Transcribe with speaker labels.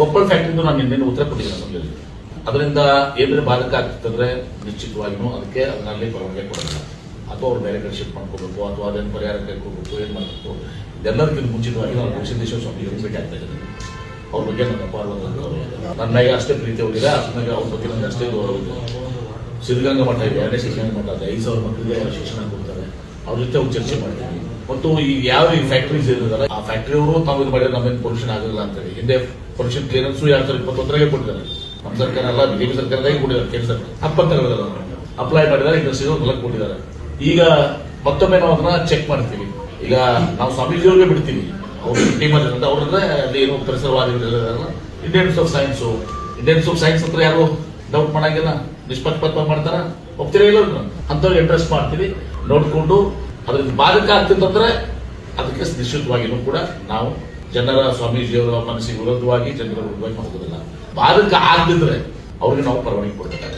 Speaker 1: ಕೊಪ್ಪಳ ಫ್ಯಾಕ್ಟ್ರಿದು ನಾನು ನಿನ್ನೆ ಉತ್ತರ ಕೊಟ್ಟಿದ್ದೀನಿ ಅಸೆಂಬ್ಲಿಯಲ್ಲಿ ಅದರಿಂದ ಏನಾದ್ರೆ ಬಾಧಕ ಆಗ್ತಂದ್ರೆ ನಿಶ್ಚಿತವಾಗಿಯೂ ಅದಕ್ಕೆ ಅದರಲ್ಲಿ ಪರವಾನಗಿ ಕೊಡೋದಿಲ್ಲ ಅಥವಾ ಅವ್ರು ಬೇರೆ ಕಡೆ ಶಿಫ್ಟ್ ಮಾಡ್ಕೋಬೇಕು, ಅಥವಾ ಅದನ್ನು ಪರಿಹಾರ ಕೊಡಬೇಕು ಏನು ಮಾಡಬೇಕು. ಇದೆಲ್ಲದಕ್ಕಿಂತ ಮುಂಚಿತವಾಗಿ ನಾನು ಗುರುಸಿದ್ದೇಶ್ವರ ಸ್ವಾಮಿಗೆ ಭೇಟಿ ಆಗ್ತಾ ಇದ್ದೀನಿ. ಅವ್ರ ಬಗ್ಗೆ ನನ್ನ ಇದೆ. ನನ್ನ ಅಷ್ಟೇ ಪ್ರೀತಿ ಹೋಗಿದೆ, ಅದ್ರ ಅವ್ರ ಬಗ್ಗೆ ನನಗೆ ಅಷ್ಟೇ ಗೌರವ ಇದೆ ಸಿದ್ಧಗಂಗಾ ಮಠ ಇದೆ ಎರಡನೇ ಸಿದ್ಧಗಂಗಾ ಮಠ ಐದು ಸಾವಿರ ಮಕ್ಕಳಿಗೆ ಶಿಕ್ಷಣ ಕೊಡ್ತಾರೆ. ಅವ್ರ ಜೊತೆ ಅವ್ರು ಚರ್ಚೆ ಮಾಡ್ತೀವಿ. ಮತ್ತು ಈ ಯಾವ ಈ ಫ್ಯಾಕ್ಟ್ರೀಸ್ ಇರೋದಲ್ಲ ಆ ಫ್ಯಾಕ್ಟ್ರಿ ಅವರು ತಾವು ಇದು ಮಾಡಿದ್ರೆ ನಮ್ಮೇನು ಪೊಲ್ಯೂಷನ್ ಆಗಲ್ಲ ಅಂತ ಹೇಳಿ. ಹಿಂದೆ ಪೊಲ್ಯೂಷನ್ ಕ್ಲಿಯರೆನ್ಸ್ ಎರಡ್ ಸಾವಿರದ ಇಪ್ಪತ್ತೊಂದರಾಗೆ ಕೊಟ್ಟಿದ್ದಾರೆ. ನಮ್ಮ ಸರ್ಕಾರ ಎಲ್ಲ ಬಿಜೆಪಿ ಸರ್ಕಾರದಾಗೆ ಕೊಟ್ಟಿದ್ದಾರೆ, ಕೇಂದ್ರ ಸರ್ಕಾರ. ಹಪ್ಪತ್ತರಲ್ಲ ಅಪ್ಲೈ ಮಾಡಿದ್ದಾರೆ ಇಂಡಸ್ಟ್ರಿ ಹೊಲಕ್ಕೆ ಕೊಟ್ಟಿದ್ದಾರೆ. ಈಗ ಮತ್ತೊಮ್ಮೆ ನಾವು ಅದನ್ನ ಚೆಕ್ ಮಾಡ್ತೀವಿ. ಈಗ ನಾವು ಸ್ವಾಮೀಜಿಯವ್ರಿಗೆ ಬಿಡ್ತೀವಿ. ಅವ್ರ ಟೀಮಲ್ಲಿ ಅಲ್ಲಿ ಅವ್ರದ್ರೆ ಅಲ್ಲಿ ಏನು ಪರಿಸರವಾದಿಗಳಿರಲ್ಲ Indians of science Indians of science ಹತ್ರ ಯಾರು ಡೌಟ್ ಮಾಡಂಗಿಲ್ಲ. ನಿಷ್ಪಕ್ಷಪಾತ ಮಾಡ್ತಾರ. ಹೋಗ್ತೀರಾ ಇಲ್ಲ ಅಂತವ್ರಿಗೆ ಅಡ್ರೆಸ್ ಮಾಡ್ತೀವಿ. ನೋಡ್ಕೊಂಡು ಅದ್ರಿಂದ ಬಾಧಕ ಆಗ್ತಿತ್ತಂದ್ರೆ ಅದಕ್ಕೆ ನಿಶ್ಚಿತವಾಗಿಯೂ ಕೂಡ ನಾವು ಜನರ ಸ್ವಾಮೀಜಿಯವರ ಮನಸ್ಸಿಗೆ ವಿರುದ್ಧವಾಗಿ ಜನರ ವಿರುದ್ಧವಾಗಿ ಹೋಗೋದಿಲ್ಲ ಬಾಧಕ ಆಗದಿದ್ರೆ ಅವ್ರಿಗೆ ನಾವು ಪರವಾನಗಿ ಕೊಡಬೇಕಾಗುತ್ತೆ